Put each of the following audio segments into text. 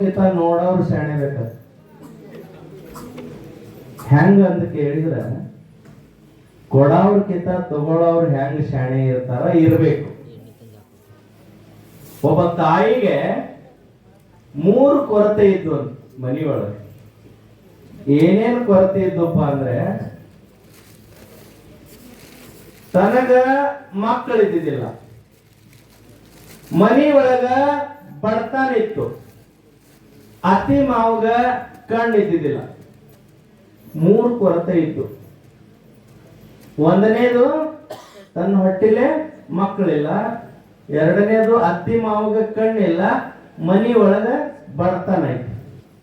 ನೋಡೋರು ಶಾಣೆ ಬೇಕ ಹೆಂಗ ಅಂತ ಕೇಳಿದ್ರ ಕೊಡೋರ್ಕಿಂತ ತಗೊಳ್ಳೋರು ಹೆಂಗ್ ಶಾಣೆ ಇರ್ತಾರ ಇರ್ಬೇಕು. ಒಬ್ಬ ತಾಯಿಗೆ ಮೂರು ಕೊರತೆ ಇದ್ವು ಮನಿಯೊಳಗೆ ಏನೇನ್ ಕೊರತೆ ಇದ್ದಪ್ಪ ಅಂದ್ರೆ, ತನಗ ಮಕ್ಕಳಿದ್ದಿದ್ದಿಲ್ಲ ಮನಿ ಒಳಗ ಬಡತನ ಇತ್ತು. ಅತಿ ಮಾವಗ ಕಣ್ಣು ಇದ್ದಿದ್ದಿಲ್ಲ. ಮೂರು ಕೊರತೆ ಇತ್ತು. ಒಂದನೇದು ತನ್ನ ಹೊಟ್ಟಿಲೆ ಮಕ್ಕಳಿಲ್ಲ, ಎರಡನೇದು ಅತ್ತಿ ಮಾವಗ ಕಣ್ಣಿಲ್ಲ ಮನಿ ಒಳಗ ಬಡತನ ಇತ್ತು.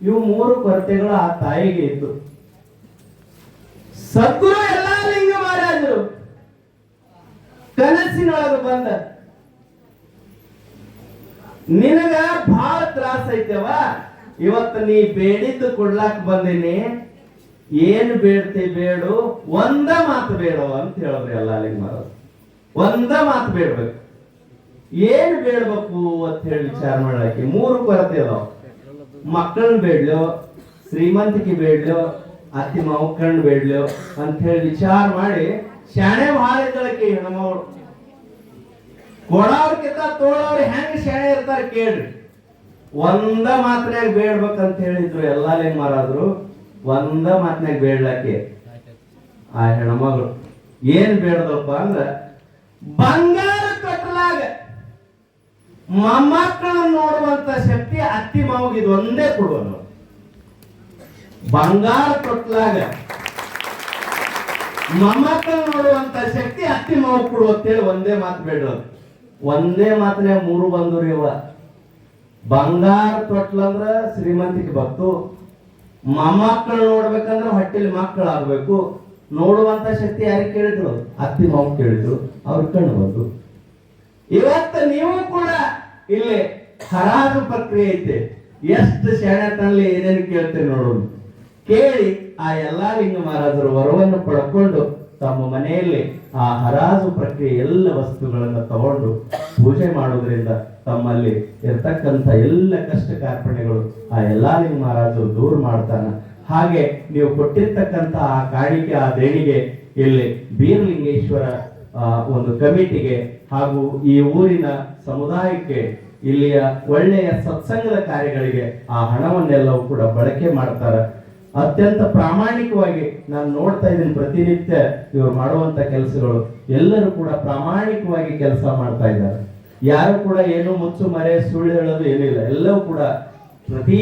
ಇವು ಮೂರು ಕೊರತೆಗಳು ಆ ತಾಯಿಗೆ ಇತ್ತು ಸದ್ಗುರು ಎಲ್ಲಾ ಲಿಂಗ ಮಹಾರಾಜರು, ಕನಸಿನೊಳಗ ಬಂದ. ನಿನಗ ಭಾಳ ತ್ರಾಸ ಐತೆವ? ಇವತ್ತು ನೀ ಬೇಡಿದ್ದು ಕೊಡ್ಲಾಕ್ ಬಂದೀನಿ. ಏನು ಬೇಡ್ತಿ ಬೇಡು. ಒಂದ ಮಾತು ಬೇಡ ಅಂತ ಹೇಳಿದ್ರಿ ಎಲ್ಲ ಅಲ್ಲಿ ಮಹಾರಾಜ್ ಒಂದ ಮಾತು ಬೇಡ್ಬೇಕು. ಏನ್ ಬೇಡ್ಬೇಕು ಅಂತ ಹೇಳಿ ವಿಚಾರ ಮಾಡಕ್ಕೆ ಮೂರು ಕೊರತೆ ಅದಾವ. ಮಕ್ಕಳನ್ನ ಬೇಡ್ಲೋ, ಶ್ರೀಮಂತಿಕೆ ಬೇಡ್ಲೋ ಅತಿ ಮಕ್ಕಳನ್ನ ಬೇಡ್ಲೋ ಅಂತ ಹೇಳಿ ವಿಚಾರ ಮಾಡಿ ಶಾಣೆ ಭಾಳ ಇದ್ದಳಕ್ಕೆ ಹೆಣ್ಮಗಳು ಕೊಡೋರ್ಕಿಂತ ತೋಳವ್ರು ಹೆಂಗ್ ಶಾಣೆ ಇರ್ತಾರೆ ಕೇಳ್ರಿ. ಒಂದ ಮಾತ್ನ್ಯಾಗ ಬೇಡ್ಬೇಕಂತ ಹೇಳಿದ್ರು ಎಲ್ಲಾ ಏನ್ ಮಾರಾದ್ರು? ಒಂದ ಮಾತ್ನ್ಯಾಗ ಬೇಡ್ಲಕ್ಕೆ ಆ ಹೆಣ್ಮಗಳು. ಏನ್ ಬೇಡದಪ್ಪ ಅಂದ್ರ, ಬಂಗಾರ ಕಟ್ಟಲಾಗ ಮೊಮ್ಮಕ್ಕಳನ್ನ ನೋಡುವಂತ ಶಕ್ತಿ ಅತ್ತಿ ಮಾವಿಗೆ ಒಂದೇ ಕೊಡುವನು ಬಂಗಾರ ತೊಟ್ಲಾಗ ಮೊಮ್ಮಕ್ಕಳು ನೋಡುವಂತ ಶಕ್ತಿ ಅತ್ತಿ ಮಾವು ಕೊಡು ಅಂತೇಳಿ ಒಂದೇ ಮಾತು ಬೇಡ ಒಂದೇ ಮಾತ್ರ ಮೂರು ಬಂದ್ರು ಇವ. ಬಂಗಾರ ತೊಟ್ಲಂದ್ರ ಶ್ರೀಮಂತಿಗೆ ಬಂತು ಮೊಮ್ಮಕ್ಕಳು ನೋಡ್ಬೇಕಂದ್ರೆ ಹೊಟ್ಟೆಲಿ ಮಕ್ಕಳಾಗಬೇಕು. ನೋಡುವಂತ ಶಕ್ತಿ ಯಾರಿಗೆ ಕೇಳಿದ್ರು? ಅತ್ತಿ ಮಾವು ಕೇಳಿದ್ರು. ಅವ್ರ ಕಣ್ಣು ಬಂತು. ಇವತ್ತು ನೀವು ಕೂಡ ಇಲ್ಲಿ ಹರಾಜು ಪ್ರಕ್ರಿಯೆ ಐತೆ. ಎಷ್ಟು ಶಾಣೆತನಲ್ಲಿ ಏನೇನು ಕೇಳ್ತೀರಿ ನೋಡು ಕೇಳಿ ಆ ಎಲ್ಲಾ ಲಿಂಗ ಮಹಾರಾಜರು ವರವನ್ನು ಪಡ್ಕೊಂಡು ತಮ್ಮ ಮನೆಯಲ್ಲಿ ಆ ಹರಾಜು ಪ್ರಕ್ರಿಯೆ ಎಲ್ಲ ವಸ್ತುಗಳನ್ನು ತಗೊಂಡು ಪೂಜೆ ಮಾಡೋದ್ರಿಂದ ತಮ್ಮಲ್ಲಿ ಇರ್ತಕ್ಕಂಥ ಎಲ್ಲ ಕಷ್ಟ ಕಾರ್ಪಣ್ಯಗಳು ಆ ಎಲ್ಲ ಲಿಂಗ ಮಹಾರಾಜರು ದೂರ ಮಾಡ್ತಾನೆ. ಹಾಗೆ ನೀವು ಕೊಟ್ಟಿರ್ತಕ್ಕಂಥ ಆ ಕಾಣಿಕೆ, ಆ ದೇಣಿಗೆ ಇಲ್ಲಿ ಬೀರಲಿಂಗೇಶ್ವರ ಒಂದು ಕಮಿಟಿಗೆ ಹಾಗೂ ಈ ಊರಿನ ಸಮುದಾಯಕ್ಕೆ ಇಲ್ಲಿಯ ಒಳ್ಳೆಯ ಸತ್ಸಂಗದ ಕಾರ್ಯಗಳಿಗೆ ಆ ಹಣವನ್ನೆಲ್ಲವೂ ಕೂಡ ಬಳಕೆ ಮಾಡ್ತಾರೆ. ಅತ್ಯಂತ ಪ್ರಾಮಾಣಿಕವಾಗಿ ನಾನು ನೋಡ್ತಾ ಇದ್ದೀನಿ ಪ್ರತಿನಿತ್ಯ ಇವರು ಮಾಡುವಂತ ಕೆಲಸಗಳು. ಎಲ್ಲರೂ ಕೂಡ ಪ್ರಾಮಾಣಿಕವಾಗಿ ಕೆಲಸ ಮಾಡ್ತಾ ಇದ್ದಾರೆ. ಯಾರು ಕೂಡ ಏನು ಮುಚ್ಚು ಮರೆ ಸುಳ್ಳು ಹೇಳೋದು ಏನಿಲ್ಲ. ಎಲ್ಲವೂ ಕೂಡ ಪ್ರತಿ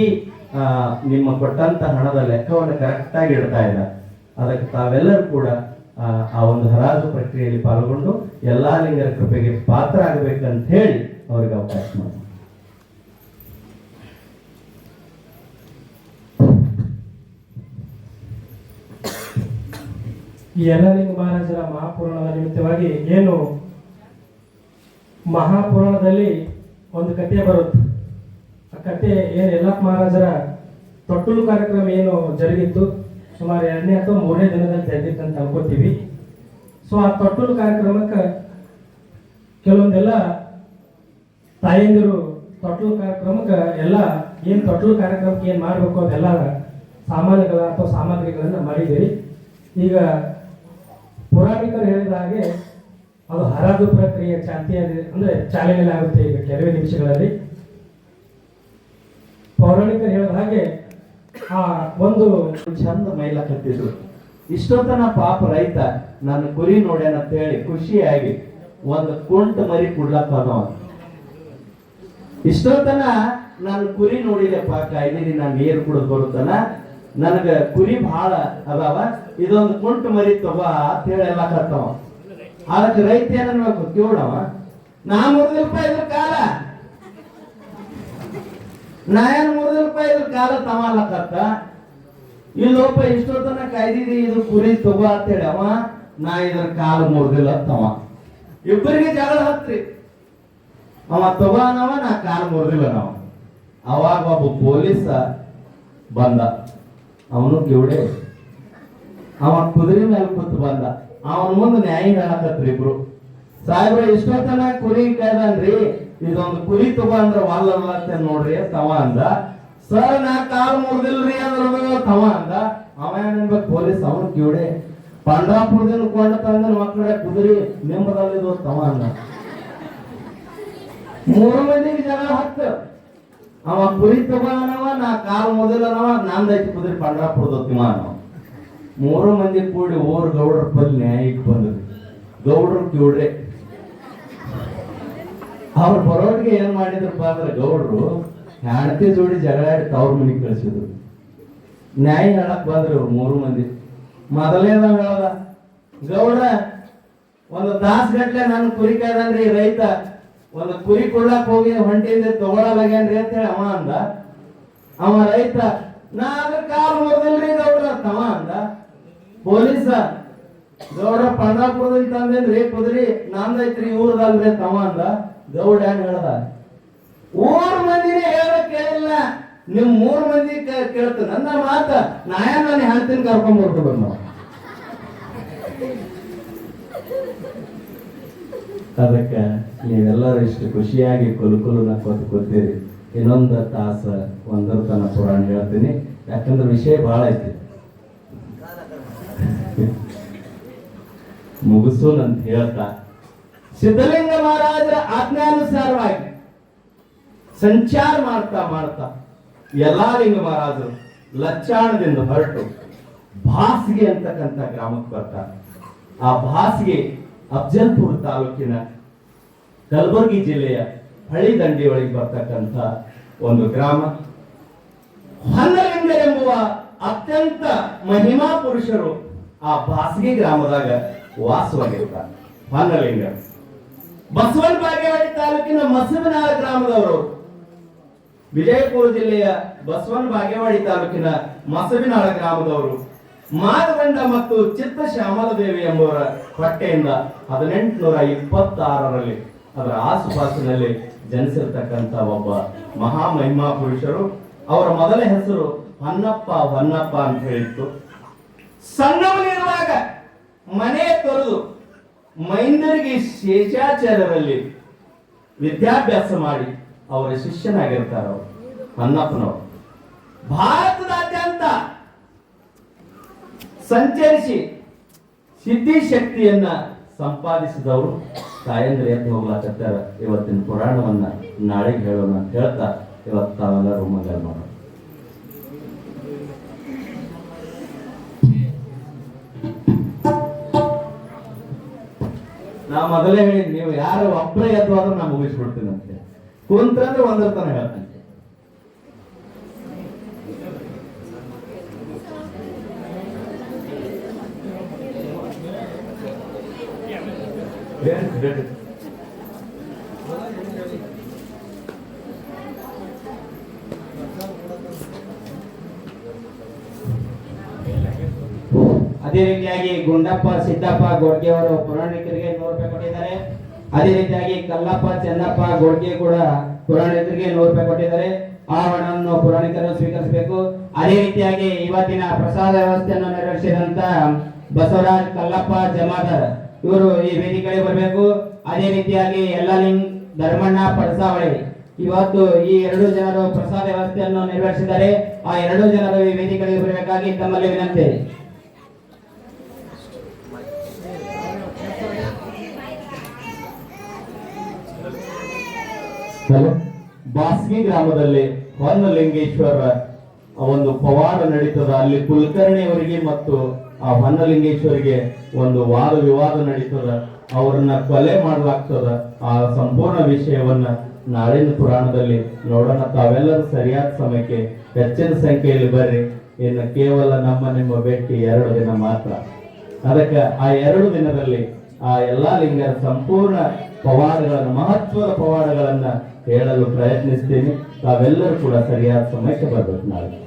ನಿಮ್ಮ ಕೊಟ್ಟಂತ ಹಣದ ಲೆಕ್ಕವನ್ನು ಕರೆಕ್ಟಾಗಿ ಇಡ್ತಾ ಇದ್ದಾರೆ ಅದಕ್ಕೆ ತಾವೆಲ್ಲರೂ ಕೂಡ ಆ, ಒಂದು ಹರಾಜು ಪ್ರಕ್ರಿಯೆಯಲ್ಲಿ ಪಾಲ್ಗೊಂಡು ಎಲ್ಲಾ ಲಿಂಗರ ಕೃಪೆಗೆ ಪಾತ್ರ ಆಗಬೇಕಂತ ಹೇಳಿ ಅವ್ರಿಗೆ ಅವಕಾಶ ಮಾಡಿ ಈ ಯಲ್ಲಲಿಂಗ ಮಹಾರಾಜರ ಮಹಾಪೂರ್ಣದ ನಿಮಿತ್ತವಾಗಿ ಏನು ಮಹಾಪುರಾಣದಲ್ಲಿ ಒಂದು ಕಥೆ ಬರುತ್ತೆ. ಆ ಕಥೆ ಏನು ಯಲ್ಲಪ್ಪ ಮಹಾರಾಜರ ತೊಟ್ಟಲು ಕಾರ್ಯಕ್ರಮ ಏನು ಜರುಗಿತ್ತು? ಸುಮಾರು ಎರಡನೇ ಅಥವಾ ಮೂರನೇ ದಿನದಲ್ಲಿ ಜರುಗಿತ್ತು ಅಂತ ಅನ್ಕೋತೀವಿ. ಸೊ ಆ ತೊಟ್ಟಲು ಕಾರ್ಯಕ್ರಮಕ್ಕೆ ಕೆಲವೊಂದೆಲ್ಲ ತಾಯಂದಿರು ತೊಟ್ಟಲು ಕಾರ್ಯಕ್ರಮಕ್ಕೆ ಎಲ್ಲ ಏನು ತೊಟ್ಟಲು ಕಾರ್ಯಕ್ರಮಕ್ಕೆ ಏನು ಮಾಡಬೇಕು ಅದೆಲ್ಲ ಸಾಮಾನುಗಳ ಅಥವಾ ಸಾಮಗ್ರಿಗಳನ್ನು ಮಾಡಿದ್ದೀರಿ ಈಗ ಪುರಾಣಿಕರು ಹೇಳಿದ ಹಾಗೆ ಅದು ಹರಾಜು ಪ್ರಕ್ರಿಯೆ ಚಾಲ್ತಿಯಾಗಿದೆ ಅಂದ್ರೆ ಚಾಲನೆಯಲ್ಲಿ ಆಗುತ್ತೆ ಈಗ ಕೆಲವೇ ನಿಮಿಷಗಳಲ್ಲಿ. ಪೌರಾಣಿಕರು ಹೇಳಿದ ಹಾಗೆ ಆ ಒಂದು ಚಂದ ಮೈಲಕತ್ತಿದ್ರು ಇಷ್ಟೊತ್ತನ ಪಾಪ ರೈತ ನನ್ನ ಕುರಿ ನೋಡ್ಯಾನ ಅಂತ ಹೇಳಿ ಖುಷಿಯಾಗಿ ಒಂದು ಕುಂಟ ಮರಿ ಕುಡ್ಲಕ್ಕ ಹೋದವ. ಇಷ್ಟೊತ್ತನ ನಾನು ಕುರಿ ನೋಡಿದೆಪ್ಪ ಕಾಯ್ದಿರಿ ನಾನು ನೀರು ಕುಡಿದು ಬರುತ್ತನ. ನನಗ ಕುರಿ ಬಹಳ ಅದಾವ, ಇದೊಂದು ಕುಂಟ ಮರಿ ತಗೋ ಅಂತ ಹೇಳಿ ಎಲ್ಲ ಕತ್ತವ ಅದಕ್ಕೆ ರೈತ ಏನನ್ಬೇಕು ಕೇಳವ ನಾ ಮುರಿದ ರೂಪಾಯಿ ಇದ್ರ ಕಾಲ. ನಾ ಏನ್ ಮುರಿದ ರೂಪಾಯಿ ಇದ್ರ ಕಾಲ ತಮಲಕತ್ತ ಇಲ್ಲೊಬ್ಬ ಇಷ್ಟೊತ್ತನ ಕಾಯ್ದಿದಿ ಇದು ಕುರಿ ತಗೋ ಅಂತ ಹೇಳಿ ಅವ. ನಾ ಇದ್ರ ಕಾಲ ಮುರಿದಿಲ್ಲ ತವ ಇಬ್ಬರಿಗೆ ಜಗಳ ಹತ್ರಿ. ಅವ ತಗೋನವ ನಾ ಕಾಲ ಮುರಿದಿಲ್ಲ ನಾವು ಅವಾಗ ಒಬ್ಬ ಪೊಲೀಸ ಬಂದ. ಅವನು ಕಿವಡೆ. ಅವ ಕುದುರೆ ಮೇಲೆ ಕೂತು ಬಂದ. ಅವನ ಮುಂದೆ ನ್ಯಾಯ ಹೇಳಕತ್ರಿ ಇಬ್ರು ಸಾಹೇಬ್ರ, ಇಷ್ಟೊತ್ತನ ಕುರಿ ಕಾಯ್ದನ್ರಿ ಇದೊಂದು ಕುರಿ ತಗೊಂಡ್ರ ಅಂದ್ರ ವಾಲ್ ನೋಡ್ರಿ ತವ ಅಂದ. ಸರ್, ನಾ ಕಾಲ್ ಮುರಿದಿಲ್ರಿ ಅಂದ್ರ ತವ ಅಂದ. ಅವ ಏನ್ಬೇಕು ಪೊಲೀಸ್ ಅವನು ಕಿವಡೆ ಪಂಡ್ರಾಪುರದಿಂದ ಕೊಂಡ ತಂದ ಮಕ್ಕಳ ಕುದುರಿ ನಿಂಬದಲ್ಲಿ ತವ ಅಂದ. ಮೂರು ಮಂದಿಗೆ ಜನ ಹತ್ತ. ಅವ ಕುರಿ ತಗೋನವ ನಾ ಕಾಲ್ ಮುರಿದಿಲ್ಲನವ, ನಂದೈತಿ ಕುದುರಿ ಪಂಡ್ರಾಪುರದ ತಿಮ್ಮ ಮೂರು ಮಂದಿ ಕೂಡಿ ಓರ್ ಗೌಡ್ರ ಬಲ್ ನ್ಯಾಯಕ್ಕೆ ಬಂದ್ರಿ ಗೌಡ್ರು ಕಿವ್ಡ್ರೆ ಅವ್ರ ಬರೋರಿಗೆ ಏನ್ ಮಾಡಿದ್ರಪ್ಪ ಅಂದ್ರೆ ಗೌಡ್ರು ಹೆಂಡತಿ ಜೋಡಿ ಜಗಳಾಡಿ ತವ್ರ ಮನೆಗೆ ಕಳಿಸಿದ್ರು. ನ್ಯಾಯ ಹೇಳಕ್ ಬಂದ್ರಿ ಅವ್ರು ಮೂರು ಮಂದಿ. ಮೊದಲೇನಾವ್ ಹೇಳದ ಗೌಡ ಒಂದು ತಾಸ್ ಗಟ್ಟಲೆ ನನ್ ಕುರಿ ಕಾಯ್ದನ್ರಿ ರೈತ. ಒಂದು ಕುರಿ ಕೊಡ್ಲಾಕ್ ಹೋಗಿ ಹೊಂಟಿಂದ ತಗೊಳಲಾಗ್ಯಾನ್ರಿ ಅಂತ ಹೇಳಿ ಅವ ಅಂದ. ಅವ ರೈತ, ನಾ ಅದ್ರ ಕಾಲ್ ಮುರಿದಿಲ್ರಿ ಗೌಡ್ರ ತವ ಅಂದ. ಪೊಲೀಸ ಗೌಡ ಪಂಡ್ರಾಪುರದಲ್ಲಿ ತಂದೇನ್ರಿ ಕುದ್ರಿ ನಂದೈತ್ರಿ ಇವ್ರದಲ್ರಿ ತವ ಅಂದ. ಗೌಡ ಏನ್ ಹೇಳ್ದ? ಊರ್ ಮಂದಿನೇ ಹೇಳಕ್ ಕೇಳಿಲ್ಲ. ನಿಮ್ ಮೂರ್ ಮಂದಿ ಕೇಳ್ತ ನನ್ನ ಮಾತ ನಾಯ ನಾನು ಹೇಳ್ತೀನಿ ಕರ್ಕೊಂಡ್ ಬರ್ತೀವಿ ನಾವು ಅದಕ್ಕೆ ನೀವೆಲ್ಲರೂ ಇಷ್ಟು ಖುಷಿಯಾಗಿ ಕುಲುಕುಲು ನಕ್ಕೋತ ಕೂತೀರಿ. ಇನ್ನೊಂದು ತಾಸ ಒಂದರ ತನ ಪುರಾಣ ಹೇಳ್ತೀನಿ. ಯಾಕಂದ್ರೆ ವಿಷಯ ಬಹಳ ಐತಿ. ಮುಗಿಸೋನ್ ಅಂತ ಹೇಳ್ತಾ, ಸಿದ್ಧಲಿಂಗ ಮಹಾರಾಜರ ಆಜ್ಞಾನುಸಾರವಾಗಿ ಸಂಚಾರ ಮಾಡ್ತಾ ಮಾಡ್ತಾ ಎಲ್ಲಾ ಲಿಂಗ ಮಹಾರಾಜರು ಲಚ್ಚಾಣದಿಂದ ಹೊರಟು ಭಾಸ್ಗೆ ಅಂತಕ್ಕಂಥ ಗ್ರಾಮಕ್ಕೆ ಬರ್ತಾರೆ. ಆ ಭಾಸ್ಗೆ ಅಫ್ಜಲ್ಪುರ ತಾಲೂಕಿನ ಕಲಬುರಗಿ ಜಿಲ್ಲೆಯ ಹಳಿ ದಂಡಿ ಒಳಗೆ ಬರ್ತಕ್ಕಂಥ ಒಂದು ಗ್ರಾಮ. ಹೊನ್ನಲಿಂಗರೆಂಬುವ ಅತ್ಯಂತ ಮಹಿಮಾ ಪುರುಷರು ಆ ಬಾಸಗಿ ಗ್ರಾಮದಾಗ ವಾಸವಾಗಿರ್ತಾರೆ ಹೊನ್ನಲಿಂಗ. ಬಸವನ ಬಾಗೇವಾಡಿ ತಾಲೂಕಿನ ಮಸಬನಾಳ ಗ್ರಾಮದವರು. ವಿಜಯಪುರ ಜಿಲ್ಲೆಯ ಬಸವನ ಬಾಗೇವಾಡಿ ತಾಲೂಕಿನ ಮಸಬಿನಾಳ ಗ್ರಾಮದವರು. ಮಾದಗಂಡ ಮತ್ತು ಚಿತ್ತ ಶ್ಯಾಮಲದೇವಿ ಎಂಬುವರ ಹೊಟ್ಟೆಯಿಂದ ಹದಿನೆಂಟುನೂರ ಇಪ್ಪತ್ತಾರರಲ್ಲಿ ಅದರ ಆಸುಪಾಸಿನಲ್ಲಿ ಜನಿಸಿರ್ತಕ್ಕಂಥ ಒಬ್ಬ ಮಹಾ ಮಹಿಮಾ ಪುರುಷರು ಅವರ ಮೊದಲ ಹೆಸರು ಹೊನ್ನಪ್ಪ ಹೊನ್ನಪ್ಪ ಅಂತ ಹೇಳಿತ್ತು. ಸಣ್ಣವನಿರುವಾಗ ಮನೆ ತೊರೆದು ಮೈಂದರಿಗೆ ಶೇಷಾಚಾರ್ಯರಲ್ಲಿ ವಿದ್ಯಾಭ್ಯಾಸ ಮಾಡಿ ಅವರ ಶಿಷ್ಯನಾಗಿರ್ತಾರ ಅವರು ಅನ್ನಪ್ಪನವರು ಭಾರತದಾದ್ಯಂತ ಸಂಚರಿಸಿ ಸಿದ್ಧಿ ಶಕ್ತಿಯನ್ನ ಸಂಪಾದಿಸಿದವರು ತಾಯಂದ್ರೆ ಎದ್ದು ಹೋಗ್ಲಾಕತ್ತಾರ. ಇವತ್ತಿನ ಪುರಾಣವನ್ನ ನಾಳೆಗೆ ಹೇಳೋಣ ಅಂತ ಹೇಳ್ತಾ ಇವತ್ತು ತಾವೆಲ್ಲರೂ ಮಗಲ್ ಮಾಡೋಣ ಮೊದಲೇ ಹೇಳಿದ್ ನೀವು ಯಾರು ಒಬ್ಬರೇ ಎದ್ದು ನಾನು ಮುಗಿಸ್ಬಿಡ್ತೀನಿ ಅಂತ ಕುಂತ್ರಂದ್ರೆ ಒಂದರ ತನ ಹೇಳ್ತೀನಿ. ಅದೇ ರೀತಿಯಾಗಿ ಗುಂಡಪ್ಪ, ಸಿದ್ದಪ್ಪ ಗೊಡ್ಗೆ ಅವರು ಪುರಾಣಿಕರಿಗೆ ನೂರು ರೂಪಾಯಿ ಕೊಟ್ಟಿದ್ದಾರೆ ಅದೇ ರೀತಿಯಾಗಿ ಕಲ್ಲಪ್ಪ, ಚೆನ್ನಪ್ಪ, ಗೋಡ್ಗೆ ಕೂಡ ಪುರಾಣಿತರಿಗೆ ನೂರು ರೂಪಾಯಿ ಕೊಟ್ಟಿದ್ದಾರೆ. ಆ ಹಣವನ್ನು ಪುರಾಣಿಕರು ಸ್ವೀಕರಿಸಬೇಕು. ಅದೇ ರೀತಿಯಾಗಿ ಇವತ್ತಿನ ಪ್ರಸಾದ ವ್ಯವಸ್ಥೆಯನ್ನು ನೆರವೇರಿಸಿದಂತ ಬಸವರಾಜ್ ಕಲ್ಲಪ್ಪ, ಜಮಾದಾರ್, ಇವರು ಈ ವೇದಿಕೆಗೆ ಬರಬೇಕು. ಅದೇ ರೀತಿಯಾಗಿ ಎಲ್ಲಲಿಂಗ್ ಧರ್ಮಣ್ಣ, ಪಡಸಾವಳಿ ಇವತ್ತು ಈ ಎರಡು ಜನರು ಪ್ರಸಾದ ವ್ಯವಸ್ಥೆಯನ್ನು ನೆರವೇರಿಸಿದ್ದಾರೆ ಆ ಎರಡು ಜನರು ಈ ವೇದಿಕೆಗೆ ಬರಬೇಕಾಗಿ ತಮ್ಮಲ್ಲಿ ವಿನಂತಿ. ಬಾಸ್ಗಿ ಗ್ರಾಮದಲ್ಲಿ ಹೊನ್ನಲಿಂಗೇಶ್ವರ ಒಂದು ಪವಾಡ ನಡೀತದ. ಅಲ್ಲಿ ಕುಲಕರ್ಣಿಯವರಿಗೆ ಮತ್ತು ಆ ಹೊನ್ನಲಿಂಗೇಶ್ವರಿಗೆ ಒಂದು ವಾದ ವಿವಾದ ನಡೀತದ. ಅವರನ್ನ ಕೊಲೆ ಮಾಡಲಾಗ್ತದ. ಆ ಸಂಪೂರ್ಣ ವಿಷಯವನ್ನ ನಾಳಿನ ಪುರಾಣದಲ್ಲಿ ನೋಡೋಣ. ತಾವೆಲ್ಲರೂ ಸರಿಯಾದ ಸಮಯಕ್ಕೆ, ಹೆಚ್ಚಿನ ಸಂಖ್ಯೆಯಲ್ಲಿ ಬರ್ರಿ. ಇನ್ನು ಕೇವಲ ನಮ್ಮ ನಿಮ್ಮ ಭೇಟಿ ಎರಡು ದಿನ ಮಾತ್ರ. ಅದಕ್ಕೆ ಆ ಎರಡು ದಿನದಲ್ಲಿ ಆ ಎಲ್ಲಾ ಲಿಂಗರ ಸಂಪೂರ್ಣ ಪವಾಡಗಳನ್ನು, ಮಹತ್ವದ ಪವಾಡಗಳನ್ನ ಹೇಳಲು ಪ್ರಯತ್ನಿಸ್ತೀನಿ ತಾವೆಲ್ಲರೂ ಕೂಡ ಸರಿಯಾದ ಸಮಯಕ್ಕೆ ಬರ್ಬೇಕು ನಾಳೆ